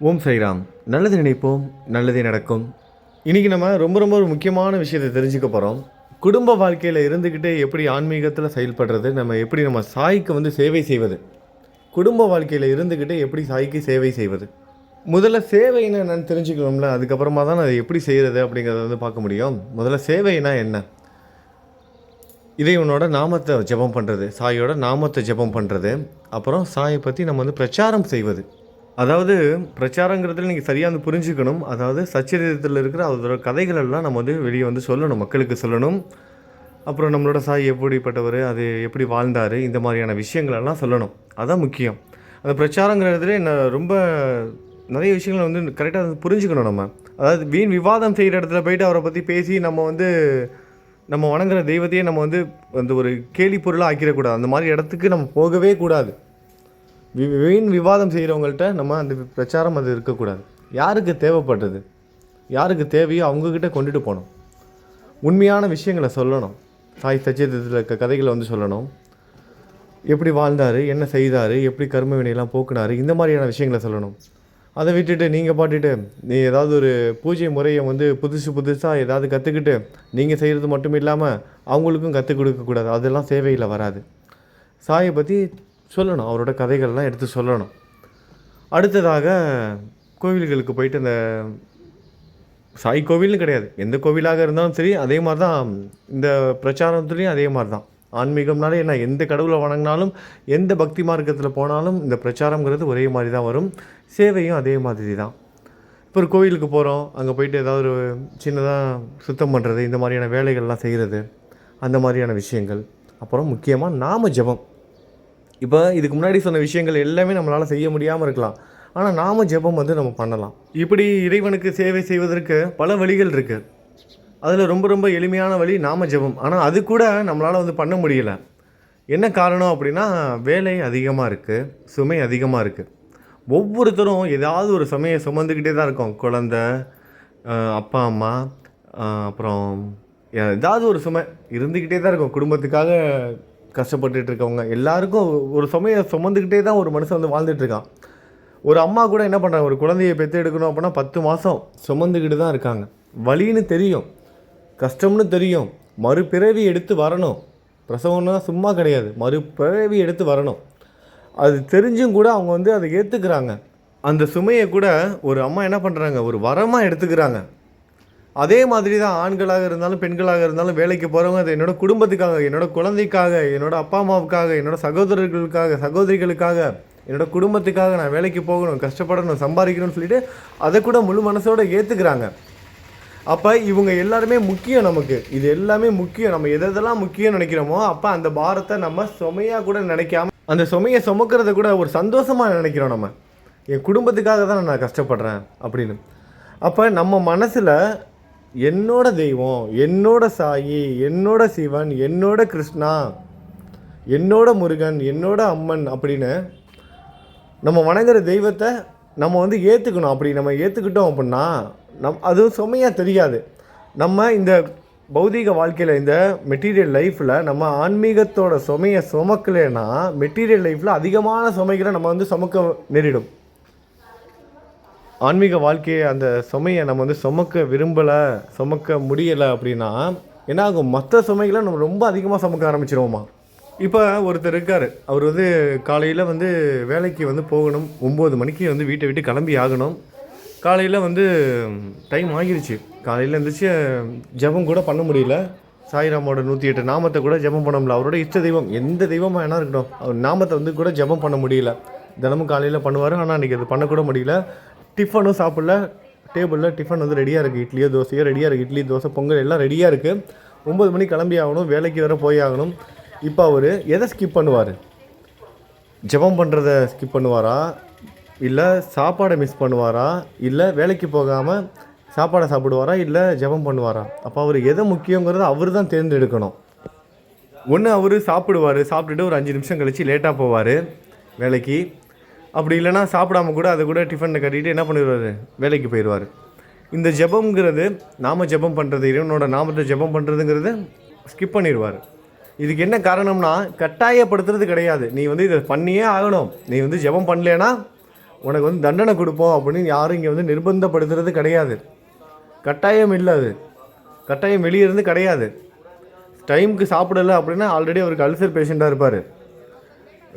ஓம் சைராம். நல்லது நினைப்போம் நல்லதே நடக்கும். இன்றைக்கி நம்ம ரொம்ப ரொம்ப ஒரு முக்கியமான விஷயத்தை தெரிஞ்சுக்க போகிறோம் குடும்ப வாழ்க்கையில் இருந்துக்கிட்டே எப்படி ஆன்மீகத்தில் செயல்படுறது நம்ம எப்படி நம்ம சாய்க்கு வந்து சேவை செய்வது? குடும்ப வாழ்க்கையில் இருந்துக்கிட்டே எப்படி சாய்க்கு சேவை செய்வது? முதல்ல சேவைன்னு நான் தெரிஞ்சுக்கணும்ல அதுக்கப்புறமா தான் அதை எப்படி செய்கிறது அப்படிங்கிறத வந்து பார்க்க முடியும். முதல்ல சேவைனா என்ன? இறைவனோட நாமத்தை ஜெபம் பண்ணுறது சாயோட நாமத்தை ஜெபம் பண்ணுறது அப்புறம் சாயை பற்றி நம்ம வந்து பிரச்சாரம் செய்வது. அதாவது பிரச்சாரங்கிறதுல நீங்கள் சரியாக வந்து புரிஞ்சுக்கணும். அதாவது சச்சரிதத்தில் இருக்கிற அதோட கதைகள் எல்லாம் நம்ம வந்து வெளியே வந்து சொல்லணும் மக்களுக்கு சொல்லணும். அப்புறம் நம்மளோட சாய் எப்படிப்பட்டவர் அது எப்படி வாழ்ந்தார் இந்த மாதிரியான விஷயங்களெல்லாம் சொல்லணும். அதுதான் முக்கியம். அந்த பிரச்சாரங்கிறதுல என்ன ரொம்ப நிறைய விஷயங்களை வந்து கரெக்டாக வந்து புரிஞ்சுக்கணும் நம்ம. அதாவது வீண் விவாதம் செய்கிற இடத்துல போயிட்டு அவரை பற்றி பேசி நம்ம வந்து நம்ம வணங்குற தெய்வத்தையே நம்ம வந்து அந்த ஒரு கேலி பொருளாக ஆக்கிடக்கூடாது. அந்த மாதிரி இடத்துக்கு நம்ம போகவே கூடாது. வீண் விவாதம் செய்கிறவங்கள்ட்ட நம்ம அந்த பிரச்சாரம் அது இருக்கக்கூடாது. யாருக்கு தேவைப்பட்டது? யாருக்கு தேவையோ அவங்கக்கிட்ட கொண்டுட்டு போகணும் உண்மையான விஷயங்களை சொல்லணும். சாய் சச்சேதத்தில் இருக்க கதைகளை வந்து சொல்லணும். எப்படி வாழ்ந்தார்? என்ன செய்தார்? எப்படி கர்ம வினையெல்லாம் போக்குனார்? இந்த மாதிரியான விஷயங்களை சொல்லணும். அதை விட்டுட்டு நீங்கள் பாட்டுட்டு நீ ஏதாவது ஒரு பூஜை முறையை வந்து புதுசு புதுசாக ஏதாவது கற்றுக்கிட்டு நீங்கள் செய்கிறது மட்டும் இல்லாமல் அவங்களுக்கும் கற்றுக் கொடுக்கக்கூடாது. அதெல்லாம் சேவையில் வராது. சாயை பற்றி சொல்லணும் அவரோட கதைகள்லாம் எடுத்து சொல்லணும். அடுத்ததாக கோவில்களுக்கு போயிட்டு அந்த சாய் கோவில்னு கிடையாது. எந்த கோவிலாக இருந்தாலும் சரி அதே மாதிரி தான் இந்த பிரச்சாரத்துலேயும் அதே மாதிரி தான் ஆன்மீகம்னாலே என்ன எந்த கடவுளை வணங்கினாலும் எந்த பக்தி மார்க்கத்தில் போனாலும் இந்த பிரச்சாரங்கிறது ஒரே மாதிரி தான் வரும். சேவையும் அதே மாதிரி தான் இப்போ ஒரு கோவிலுக்கு போகிறோம் அங்கே போயிட்டு ஏதாவது ஒரு சின்னதாக சுத்தம் பண்ணுறது இந்த மாதிரியான வேலைகள்லாம் செய்கிறது அந்த மாதிரியான விஷயங்கள். அப்புறம் முக்கியமாக நாம ஜெபம். இப்போ இதுக்கு முன்னாடி சொன்ன விஷயங்கள் எல்லாமே நம்மளால் செய்ய முடியாமல் இருக்கலாம். ஆனால் நாம ஜெபம் வந்து நம்ம பண்ணலாம். இப்படி இறைவனுக்கு சேவை செய்வதற்கு பல வழிகள் இருக்குது அதில் ரொம்ப ரொம்ப எளிமையான வழி நாம ஜெபம். ஆனால் அது கூட நம்மளால் வந்து பண்ண முடியல. என்ன காரணம் அப்படின்னா வேலை அதிகமாக இருக்குது சுமை அதிகமாக இருக்குது ஒவ்வொருத்தரும் ஏதாவது ஒரு சுமையை சுமந்துக்கிட்டே தான் இருக்கும். குழந்த அப்பா அம்மா அப்புறம் ஏதாவது ஒரு சுமை இருந்துக்கிட்டே தான் இருக்கும். குடும்பத்துக்காக கஷ்டப்பட்டுட்டு இருக்கவங்க எல்லாருக்கும் ஒரு சுமையை சுமந்துக்கிட்டே தான் ஒரு மனுஷன் வந்து வாழ்ந்துட்டு இருக்கான் ஒரு அம்மா கூட என்ன பண்ணுறாங்க ஒரு குழந்தையை பெற்று எடுக்கணும் அப்படின்னா பத்து மாதம் சுமந்துக்கிட்டு தான் இருக்காங்க. வழின்னு தெரியும். கஷ்டம்னு தெரியும். மறுபிறவி எடுத்து வரணும். பிரசவம்னா சும்மா கிடையாது. மறுபிறவி எடுத்து வரணும். அது தெரிஞ்சும் கூட அவங்க வந்து அதை ஏற்றுக்கிறாங்க அந்த சுமையை கூட ஒரு அம்மா என்ன பண்ணுறாங்க ஒரு வரமாக எடுத்துக்கிறாங்க. அதே மாதிரி தான் ஆண்களாக இருந்தாலும் பெண்களாக இருந்தாலும் வேலைக்கு போகிறவங்க அது என்னோட குடும்பத்துக்காக என்னோடய குழந்தைக்காக என்னோட அப்பா அம்மாவுக்காக என்னோட சகோதரர்களுக்காக சகோதரிகளுக்காக என்னோடய குடும்பத்துக்காக நான் வேலைக்கு போகணும் கஷ்டப்படணும் சம்பாதிக்கணும்னு சொல்லிட்டு அதை கூட முழு மனசோடு ஏற்றுக்கிறாங்க அப்போ இவங்க எல்லாருமே முக்கியம் நமக்கு. இது எல்லாமே முக்கியம். நம்ம எது எதெல்லாம் முக்கியம் நினைக்கிறோமோ அப்போ அந்த பாரத்தை நம்ம சுமையாக கூட நினைக்காம அந்த சுமையை சுமக்கிறத கூட ஒரு சந்தோஷமாக நினைக்கிறோம் நம்ம. என் குடும்பத்துக்காக தான் நான் கஷ்டப்படுறேன் அப்படின்னு. அப்போ நம்ம மனசில் என்னோட தெய்வம் என்னோட சாயி என்னோட சிவன் என்னோட கிருஷ்ணா என்னோட முருகன் என்னோட அம்மன் அப்படின்னு நம்ம வணங்குற தெய்வத்தை நம்ம வந்து ஏற்றுக்கணும் அப்படி நம்ம ஏற்றுக்கிட்டோம் அப்படின்னா நம் அதுவும் சுமையாக தெரியாது. நம்ம இந்த பௌதீக வாழ்க்கையில் இந்த மெட்டீரியல் லைஃப்பில் நம்ம ஆன்மீகத்தோட சுமையை சுமக்கலைன்னா மெட்டீரியல் லைஃப்பில் அதிகமான சுமைகளை நம்ம வந்து சுமக்க நேரிடும். ஆன்மீக வாழ்க்கையை அந்த சுமையை நம்ம வந்து சுமக்க விரும்பலை சுமக்க முடியலை அப்படின்னா என்ன ஆகும் மற்ற சுமைகளை நம்ம ரொம்ப அதிகமாக சுமக்க ஆரம்பிச்சிருவோமா? இப்போ ஒருத்தர் இருக்கார். அவர் வந்து காலையில் வந்து வேலைக்கு வந்து போகணும். ஒம்பது மணிக்கு வந்து வீட்டை விட்டு கிளம்பி ஆகணும். காலையில் வந்து டைம் ஆகிருச்சு. காலையில் இருந்துச்சு ஜெபம் கூட பண்ண முடியல. சாய்ராமோட நூற்றி எட்டு நாமத்தை கூட ஜெபம் பண்ண முடியல அவரோட இஷ்ட தெய்வம். எந்த தெய்வமாக வேணா இருக்கட்டும். அவர் நாமத்தை வந்து கூட ஜெபம் பண்ண முடியல. தினமும் காலையில் பண்ணுவார். ஆனால் அன்றைக்கி அது பண்ணக்கூட முடியல. டிஃபனும் சாப்பிடல. டேபிளில் டிஃபன் வந்து ரெடியாக இருக்குது இட்லியோ தோசையோ ரெடியாக இருக்குது இட்லி தோசை பொங்கல் எல்லாம் ரெடியாக இருக்குது ஒம்பது மணிக்கு கிளம்பி ஆகணும். வேலைக்கு வேறு போய் ஆகணும். இப்போ அவர் எதை ஸ்கிப் பண்ணுவார்? ஜெபம் பண்ணுறத ஸ்கிப் பண்ணுவாரா? இல்லை சாப்பாடை மிஸ் பண்ணுவாரா? இல்லை வேலைக்கு போகாமல் சாப்பாடை சாப்பிடுவாரா? இல்லை ஜெபம் பண்ணுவாரா? அப்போ அவர் எதை முக்கியங்கிறத அவர் தான் தேர்ந்தெடுக்கணும். ஒன்று அவர் சாப்பிடுவார். சாப்பிட்டுட்டு ஒரு அஞ்சு நிமிஷம் கழித்து லேட்டாக போவார். வேலைக்கு அப்படி இல்லைன்னா சாப்பிடாம கூட அதை கூட டிஃபனை கட்டிட்டு என்ன பண்ணிடுவார்? வேலைக்கு போயிடுவார். இந்த ஜெபம்ங்கிறது நாம ஜெபம் பண்ணுறது இறைவனோட நாமத்தை ஜெபம் பண்ணுறதுங்கிறது ஸ்கிப் பண்ணிடுவார். இதுக்கு என்ன காரணம்னா கட்டாயப்படுத்துறது கிடையாது. நீ வந்து இதை பண்ணியே ஆகணும். நீ வந்து ஜெபம் பண்ணலனா உனக்கு வந்து தண்டனை கொடுப்போம் அப்படின்னு யாரும் இங்கே வந்து நிர்பந்தப்படுத்துறது கிடையாது. கட்டாயம் இல்லை அது. கட்டாயம் வெளியே இருந்து கிடையாது. டைமுக்கு சாப்பிடலை அப்படின்னா ஆல்ரெடி அவருக்கு அல்சர் பேஷண்ட்டாக இருப்பார்.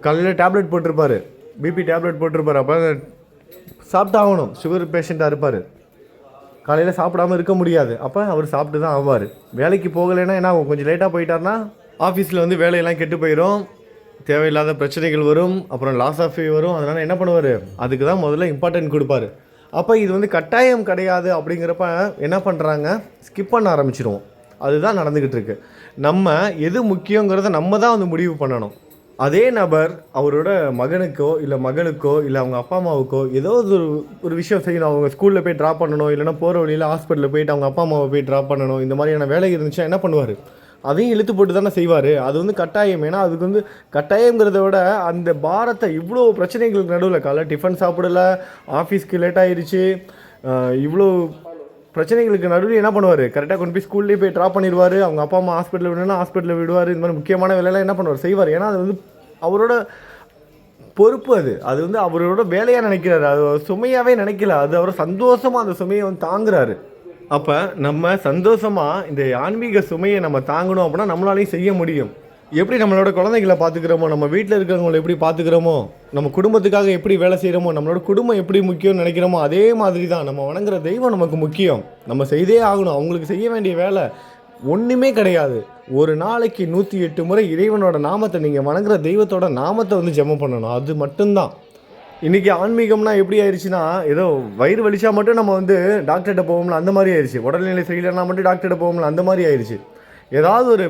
காலையில் டேப்லெட் போட்டிருப்பார். பிபி டேப்லெட் போட்டிருப்பாரு. அப்போ சாப்பிட்டாகணும். சுகர் பேஷண்ட்டாக இருப்பார். காலையில் சாப்பிடாம இருக்க முடியாது. அப்போ அவர் சாப்பிட்டு தான் ஆவார். வேலைக்கு போகலைன்னா என்ன கொஞ்சம் லேட்டாக போயிட்டாருன்னா ஆஃபீஸில் வந்து வேலையெல்லாம் கெட்டு போயிடும் தேவையில்லாத பிரச்சனைகள் வரும். அப்புறம் லாஸ் ஆஃப் வரும். அதனால் என்ன பண்ணுவார்? அதுக்கு தான் முதல்ல இம்பார்ட்டன்ட் கொடுப்பாரு. அப்போ இது வந்து கட்டாயம் கிடையாது அப்படிங்கிறப்ப என்ன பண்ணுறாங்க ஸ்கிப் பண்ண ஆரம்பிச்சிருவோம். அதுதான் நடந்துக்கிட்டு இருக்கு. நம்ம எது முக்கியங்கிறத நம்ம தான் வந்து முடிவு பண்ணணும். அதே நபர் அவரோட மகனுக்கோ இல்லை மகளுக்கோ இல்லை அவங்க அப்பா அம்மாவுக்கோ ஏதோ ஒரு ஒரு விஷயம் செய்யணும். அவங்க ஸ்கூலில் போய் ட்ராப் பண்ணணும் இல்லைனா போகிற வழியில் ஹாஸ்பிட்டலில் போயிட்டு அவங்க அப்பா அம்மாவை போய் ட்ராப் பண்ணணும். இந்த மாதிரியான வேலை இருந்துச்சுன்னா என்ன பண்ணுவார்? அதையும் இழுத்து போட்டு தானே செய்வார். அது வந்து கட்டாயம். ஏன்னா அதுக்கு வந்து கட்டாயங்கிறத விட அந்த பாரத்தை இவ்வளோ பிரச்சனைகளுக்கு நடுவில் காலைல டிஃபன் சாப்பிடல ஆஃபீஸ்க்கு லேட் ஆயிடுச்சு இவ்வளோ பிரச்சனைகளுக்கு நடுவில் என்ன பண்ணுவார்? கரெக்டாக கொண்டு போய் ஸ்கூல்லேயே போய் ட்ராப் பண்ணிடுவார். அவங்க அப்பா அம்மா ஹாஸ்பிட்டலில் விடணும் ஹாஸ்பிட்டலில் விடுவார். இந்த மாதிரி முக்கியமான வேலையெல்லாம் என்ன பண்ணுவார்? செய்வார். ஏன்னா அது வந்து அவரோட பொறுப்பு அது. அது வந்து அவரோட வேலையாக நினைக்கிறாரு. அது சுமையாகவே நினைக்கல. அது அவர் சந்தோஷமாக அந்த சுமையை வந்து தாங்குறாரு. அப்போ நம்ம சந்தோஷமாக இந்த ஆன்மீக சுமையை நம்ம தாங்கணும் அப்படின்னா நம்மளாலையும் செய்ய முடியும். எப்படி நம்மளோட குழந்தைகளை பார்த்துக்கிறோமோ நம்ம வீட்டில் இருக்கிறவங்களை எப்படி பார்த்துக்கிறோமோ நம்ம குடும்பத்துக்காக எப்படி வேலை செய்கிறோமோ நம்மளோட குடும்பம் எப்படி முக்கியம்னு நினைக்கிறோமோ அதே மாதிரி தான் நம்ம வணங்குற தெய்வம் நமக்கு முக்கியம். நம்ம செய்தே ஆகணும். அவங்களுக்கு செய்ய வேண்டிய வேலை ஒன்றுமே கிடையாது. ஒரு நாளைக்கு நூற்றி எட்டு முறை இறைவனோட நாமத்தை நீங்கள் வணங்குற தெய்வத்தோட நாமத்தை வந்து ஜெமம் பண்ணணும். அது மட்டும்தான். இன்றைக்கி ஆன்மீகம்னா எப்படி ஆயிடுச்சுன்னா ஏதோ வயிறு வலிச்சா மட்டும் நம்ம வந்து டாக்டர்கிட்ட போவோம்ல அந்த மாதிரி ஆயிடுச்சு உடல்நிலை சரியில்லைன்னா மட்டும் டாக்டர்கிட்ட போவோம்ல அந்த மாதிரி ஆயிடுச்சு ஏதாவது ஒரு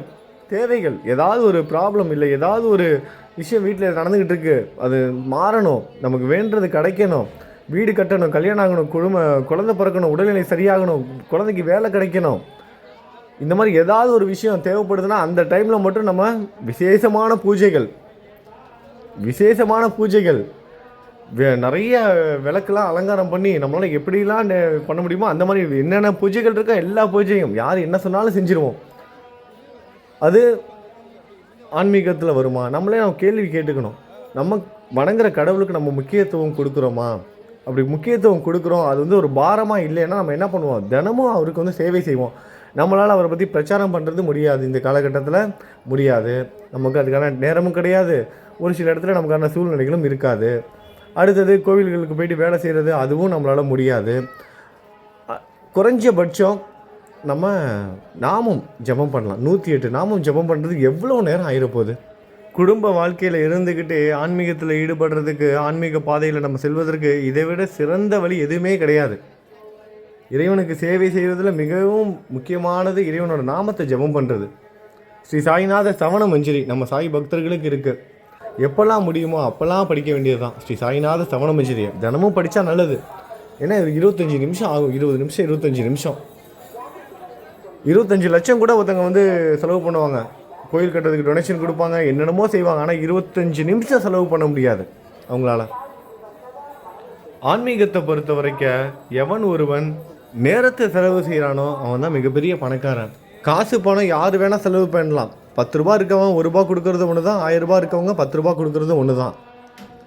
தேவைகள் ஏதாவது ஒரு ப்ராப்ளம் இல்லை ஏதாவது ஒரு விஷயம் வீட்டில் நடந்துக்கிட்டு இருக்குது அது மாறணும் நமக்கு வேண்டது கிடைக்கணும் வீடு கட்டணும் கல்யாணம் ஆகணும் குழும குழந்தை பிறக்கணும் உடல்நிலை சரியாகணும் குழந்தைக்கு வேலை கிடைக்கணும். இந்த மாதிரி ஏதாவது ஒரு விஷயம் தேவைப்படுதுன்னா அந்த டைமில் மட்டும் நம்ம விசேஷமான பூஜைகள் விசேஷமான பூஜைகள் வே- நிறைய விளக்கெலாம் அலங்காரம் பண்ணி நம்மளால் எப்படிலாம் பண்ண முடியுமோ அந்த மாதிரி என்னென்ன பூஜைகள் இருக்கோ எல்லா பூஜையும் யார் என்ன சொன்னாலும் செஞ்சிருவோம். அது ஆன்மீகத்தில் வருமா? நம்மளே நம்ம கேள்வி கேட்டுக்கணும். நம்ம வணங்குற கடவுளுக்கு நம்ம முக்கியத்துவம் கொடுக்குறோமா? அப்படி முக்கியத்துவம் கொடுக்குறோம் அது வந்து ஒரு பாரமாக இல்லைன்னா நம்ம என்ன பண்ணுவோம்? தினமும் அவருக்கு வந்து சேவை செய்வோம். நம்மளால் அவரை பற்றி பிரச்சாரம் பண்ணுறது முடியாது. இந்த காலகட்டத்தில் முடியாது. நமக்கு அதுக்கான நேரமும் கிடையாது. ஒரு சில இடத்துல நமக்கான சூழ்நிலைகளும் இருக்காது. அடுத்தது கோவில்களுக்கு போயிட்டு வேலை செய்கிறது அதுவும் நம்மளால் முடியாது. குறைஞ்சபட்சம் நம்ம நாமும் ஜெபம் பண்ணலாம். நூற்றி எட்டு நாமும் ஜெபம் பண்ணுறதுக்கு எவ்வளோ நேரம் ஆகிடப்போகுது குடும்ப வாழ்க்கையில் இருந்துக்கிட்டு ஆன்மீகத்தில் ஈடுபடுறதுக்கு ஆன்மீக பாதையில் நம்ம செல்வதற்கு இதை விட சிறந்த வழி எதுவுமே கிடையாது. இறைவனுக்கு சேவை செய்வதில் மிகவும் முக்கியமானது இறைவனோட நாமத்தை ஜெபம் பண்ணுறது ஸ்ரீ சாய்நாத சவண மஞ்சரி நம்ம சாய் பக்தர்களுக்கு இருக்குது எப்போல்லாம் முடியுமோ அப்போல்லாம் படிக்க வேண்டியது தான் ஸ்ரீ சாய்நாத சவண மஞ்சரியை தினமும் படித்தா நல்லது. ஏன்னா இது இருபத்தஞ்சி நிமிஷம் ஆகும். இருபது நிமிஷம் இருபத்தஞ்சி நிமிஷம். இருபத்தஞ்சி லட்சம் கூட ஒருத்தங்க வந்து செலவு பண்ணுவாங்க. கோயில் கட்டுறதுக்கு டொனேஷன் கொடுப்பாங்க என்னென்னமோ செய்வாங்க. ஆனால் இருபத்தஞ்சி நிமிஷம் செலவு பண்ண முடியாது அவங்களால. ஆன்மீகத்தை பொறுத்த வரைக்கும் எவன் ஒருவன் நேரத்தை செலவு செய்கிறானோ அவன் தான் மிகப்பெரிய பணக்காரன். காசு பணம் யார் வேணால் செலவு பண்ணலாம். பத்து ரூபா இருக்கவன் ஒரு ரூபா கொடுக்கறது ஒன்று தான் ஆயிரம் ரூபா இருக்கவங்க பத்து ரூபா கொடுக்கறது ஒன்று தான்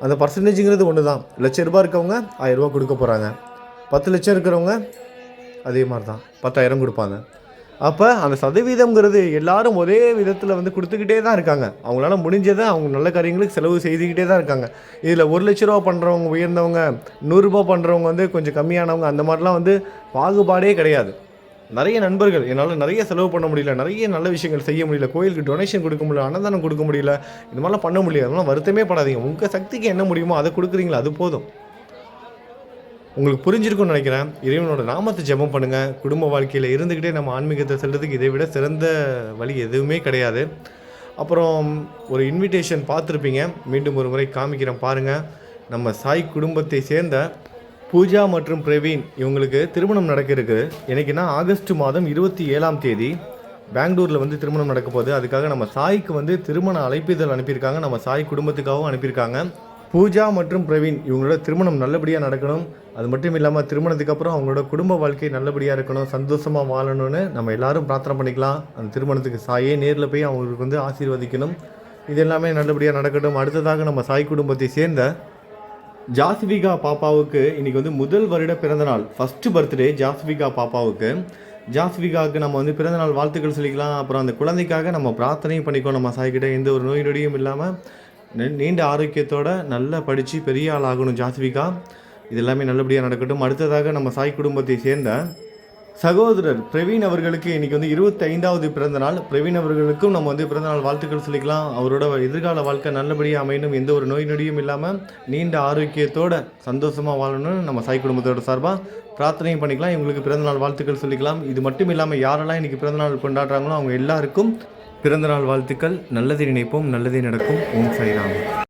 அந்த பர்சன்டேஜுங்கிறது ஒன்று தான் லட்ச ரூபா இருக்கவங்க ஆயிரம் ரூபா கொடுக்க போகிறாங்க பத்து லட்சம் இருக்கிறவங்க அதே மாதிரி தான் பத்தாயிரம் கொடுப்பாங்க. அப்போ அந்த சதவீதம்ங்கிறது எல்லாரும் ஒரே விதத்தில் வந்து கொடுத்துக்கிட்டே தான் இருக்காங்க. அவங்களால முடிஞ்சதை அவங்க நல்ல காரியங்களுக்கு செலவு செய்துக்கிட்டே தான் இருக்காங்க. இதில் ஒரு லட்ச ரூபா பண்ணுறவங்க உயர்ந்தவங்க நூறுரூபா பண்ணுறவங்க வந்து கொஞ்சம் கம்மியானவங்க அந்த மாதிரிலாம் வந்து பாகுபாடே கிடையாது. நிறைய நண்பர்கள் என்னால் நிறைய செலவு பண்ண முடியல நிறைய நல்ல விஷயங்கள் செய்ய முடியல கோயிலுக்கு டொனேஷன் கொடுக்க முடியல அன்னதானம் கொடுக்க முடியல இந்த மாதிரிலாம் பண்ண முடியல அதெல்லாம் வருத்தமே படாதீங்க. உங்கள் சக்திக்கு என்ன முடியுமோ அதை கொடுக்குறீங்களா அது போதும். உங்களுக்கு புரிஞ்சிருக்கும்னு நினைக்கிறேன். இறைவனோட நாமத்தை ஜெபம் பண்ணுங்கள் குடும்ப வாழ்க்கையில் இருந்துக்கிட்டே நம்ம ஆன்மீகத்தை செல்றதுக்கு இதை விட சிறந்த வழி எதுவுமே கிடையாது. அப்புறம் ஒரு இன்விடேஷன் பார்த்துருப்பீங்க. மீண்டும் ஒரு முறை காமிக்கிறேன் பாருங்கள் நம்ம சாய் குடும்பத்தை சேர்ந்த பூஜா மற்றும் பிரவீன் இவங்களுக்கு திருமணம் நடக்க இருக்குது என்னைக்குன்னா ஆகஸ்ட் மாதம் இருபத்தி ஏழாம் தேதி பெங்களூரில் வந்து திருமணம் நடக்க போகுது. அதுக்காக நம்ம சாய்க்கு வந்து திருமண அழைப்பிதழ் அனுப்பியிருக்காங்க. நம்ம சாய் குடும்பத்துக்காகவும் அனுப்பியிருக்காங்க. பூஜா மற்றும் பிரவீன் இவங்களோட திருமணம் நல்லபடியாக நடக்கணும். அது மட்டும் இல்லாமல் திருமணத்துக்கு அப்புறம் அவங்களோட குடும்ப வாழ்க்கை நல்லபடியாக இருக்கணும். சந்தோஷமாக வாழணும்னு நம்ம எல்லாரும் பிரார்த்தனை பண்ணிக்கலாம். அந்த திருமணத்துக்கு சாயே நேரில் போய் அவங்களுக்கு வந்து ஆசீர்வதிக்கணும். இது எல்லாமே நல்லபடியாக நடக்கட்டும். அடுத்ததாக நம்ம சாய் குடும்பத்தை சேர்ந்த ஜாஸ்விகா பாப்பாவுக்கு இன்றைக்கி வந்து முதல் வருட பிறந்தநாள் ஃபஸ்ட்டு பர்த்டே ஜாஸ்விகா பாப்பாவுக்கு. ஜாஸ்விகாவுக்கு நம்ம வந்து பிறந்தநாள் வாழ்த்துக்கள் சொல்லிக்கலாம். அப்புறம் அந்த குழந்தைக்காக நம்ம பிரார்த்தனையும் பண்ணிக்கோ நம்ம சாய்கிட்ட எந்த ஒரு நோய் நொடியும் இல்லாமல் நீண்ட ஆரோக்கியத்தோட நல்லா படித்து பெரிய ஆள் ஆகணும் ஜாஸ்விகா இது எல்லாமே நல்லபடியாக நடக்கட்டும். அடுத்ததாக நம்ம சாய் குடும்பத்தை சேர்ந்த சகோதரர் பிரவீன் அவர்களுக்கு இன்றைக்கி வந்து இருபத்தைந்தாவது பிறந்த நாள். பிரவீன் அவர்களுக்கும் நம்ம வந்து பிறந்தநாள் வாழ்த்துக்கள் சொல்லிக்கலாம். அவரோட எதிர்கால வாழ்க்கை நல்லபடியாக அமையணும். எந்த ஒரு நோய் நொடியும் இல்லாமல் நீண்ட ஆரோக்கியத்தோட சந்தோஷமாக வாழணும்னு நம்ம சாய் குடும்பத்தோட சார்பாக பிரார்த்தனையும் பண்ணிக்கலாம். இவங்களுக்கு பிறந்தநாள் வாழ்த்துக்கள் சொல்லிக்கலாம். இது மட்டும் இல்லாமல் யாரெல்லாம் இன்றைக்கி பிறந்தநாள் கொண்டாடுறாங்களோ அவங்க எல்லாருக்கும் பிறந்தநாள் வாழ்த்துக்கள். நல்லதை நினைப்போம் நல்லதே நடக்கும். ஓம் சாய்ராம்.